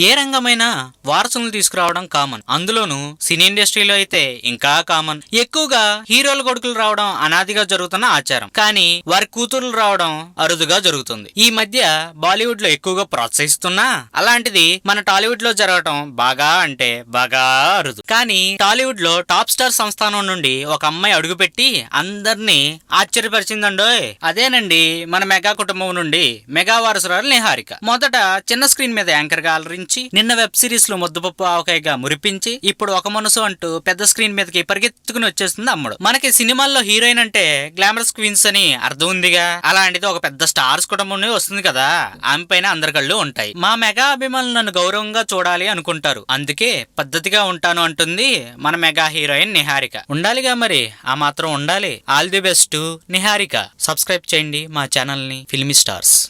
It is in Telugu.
ఏ రంగమైనా వారసులను తీసుకురావడం కామన్ అందులోనూ సినీ ఇండస్ట్రీలో అయితే ఇంకా కామన్ ఎక్కువగా హీరోల కొడుకులు రావడం అనాదిగా జరుగుతున్న ఆచారం. కానీ వారి కూతుర్లు రావడం అరుదుగా జరుగుతుంది. ఈ మధ్య బాలీవుడ్లో ఎక్కువగా ప్రోత్సహిస్తున్నా అలాంటిది మన టాలీవుడ్లో జరగటం బాగా అంటే బాగా అరుదు. కానీ టాలీవుడ్లో టాప్ స్టార్ సంస్థానం నుండి ఒక అమ్మాయి అడుగుపెట్టి అందరినీ ఆశ్చర్యపరిచిందండోయ్. అదేనండి మన మెగా కుటుంబం నుండి మెగా వారసురాలు నిహారిక. మొదట చిన్న స్క్రీన్ మీద యాంకర్గా అలరించి నిన్న వెబ్ సిరీస్లో ముద్దపప్పు ఆవకాయగా మురిపించి ఇప్పుడు ఒక మనసు అంటూ పెద్ద స్క్రీన్ మీదకి పరిగెత్తుకుని వచ్చేస్తుంది అమ్మడు. మనకి సినిమాల్లో హీరోయిన్ అంటే గ్లామరస్ క్వీన్స్ అని అర్థం ఉందిగా. అలాంటిది ఒక పెద్ద స్టార్స్ కుటుంబం వస్తుంది కదా. ఆమె పైన అందరి కళ్ళు ఉంటాయి. మా మెగా అభిమానులు నన్ను గౌరవంగా చూడాలి అనుకుంటారు. అందుకే పద్ధతిగా ఉంటాను అంటుంది మన మెగా హీరోయిన్ నిహారిక. ఉండాలిగా మరి? ఆ మాత్రం ఉండాలి. All the best Niharika. Subscribe చేయండి మా ఛానల్ని ఫిల్మీ స్టార్స్.